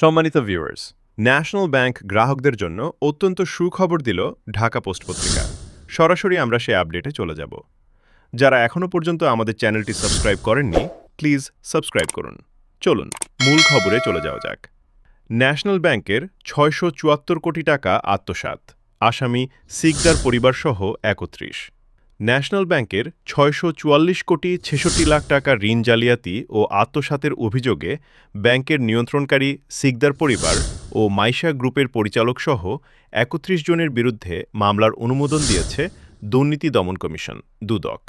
সম্মানিত viewers national bank গ্রাহকদের জন্য অত্যন্ত সুখবর দিল ঢাকা পোস্ট পত্রিকা। সরাসরি আমরা সেই আপডেটে চলে যাব। যারা এখনও পর্যন্ত আমাদের চ্যানেলটি সাবস্ক্রাইব করেননি, প্লিজ সাবস্ক্রাইব করুন। চলুন, মূল খবরে চলে যাওয়া যাক। ন্যাশনাল ব্যাংকের ছয়শো চুয়াত্তর কোটি টাকা আত্মসাৎ, আসামি সিকদার পরিবারসহ একত্রিশ। ন্যাশনাল ব্যাংকের ছয়শো চুয়াল্লিশ কোটি ছেষট্টি লাখ টাকা ঋণ জালিয়াতি ও আত্মসাতের অভিযোগে ব্যাংকের নিয়ন্ত্রণকারী সিকদার পরিবার ও মাইশা গ্রুপের পরিচালকসহ একত্রিশ জনের বিরুদ্ধে মামলার অনুমোদন দিয়েছে দুর্নীতি দমন কমিশন, দুদক।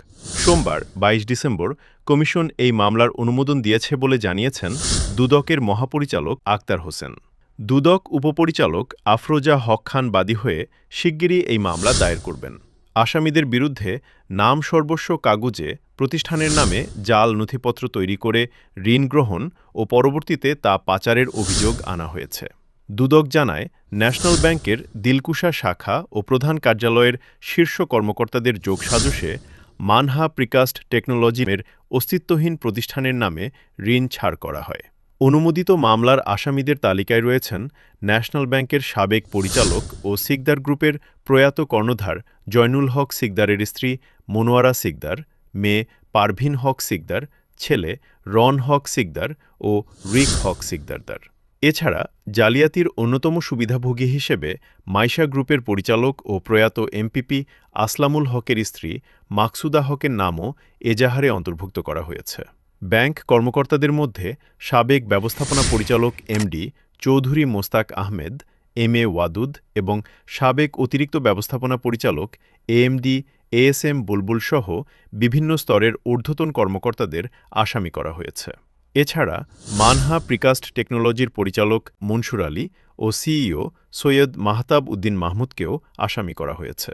সোমবার, বাইশ ডিসেম্বর, কমিশন এই মামলার অনুমোদন দিয়েছে বলে জানিয়েছেন দুদকের মহাপরিচালক আক্তার হোসেন। দুদক উপপরিচালক আফরোজা হক খান বাদী হয়ে শিগগিরই এই মামলা দায়ের করবেন। আসামিদের বিরুদ্ধে নাম সর্বস্ব কাগজে প্রতিষ্ঠানের নামে জাল নথিপত্র তৈরি করে ঋণ গ্রহণ ও পরবর্তীতে তা পাচারের অভিযোগ আনা হয়েছে। দুদক জানায়, ন্যাশনাল ব্যাংকের দিলকুশা শাখা ও প্রধান কার্যালয়ের শীর্ষ কর্মকর্তাদের যোগসাজশে মানহা প্রিকাস্ট টেকনোলজিমের অস্তিত্বহীন প্রতিষ্ঠানের নামে ঋণ ছাড় করা হয়। অনুমোদিত মামলার আসামিদের তালিকায় রয়েছেন ন্যাশনাল ব্যাংকের সাবেক পরিচালক ও সিকদার গ্রুপের প্রয়াত কর্ণধার জয়নুল হক সিকদারের স্ত্রী মনোয়ারা সিকদার, মেয়ে পারভিন হক সিকদার, ছেলে রন হক সিকদার ও রিক হক সিকদারদার। এছাড়া জালিয়াতির অন্যতম সুবিধাভোগী হিসেবে মাইশা গ্রুপের পরিচালক ও প্রয়াত এমপিপি আসলামুল হকের স্ত্রী মাকসুদা হকের নামও এজাহারে অন্তর্ভুক্ত করা হয়েছে। ব্যাংক কর্মকর্তাদের মধ্যে সাবেক ব্যবস্থাপনা পরিচালক MD Chowdhury Mostaq Ahmed, M A Wadud এবং সাবেক অতিরিক্ত ব্যবস্থাপনা পরিচালক এএমডি এএসএম বুলবুল সহ বিভিন্ন স্তরের ঊর্ধ্বতন কর্মকর্তাদের আসামি করা হয়েছে। এছাড়া মানহা প্রিকাস্ট টেকনোলজির পরিচালক মনসুর আলী ও সিইও সৈয়দ মাহতাব উদ্দিন মাহমুদকেও আসামি করা হয়েছে।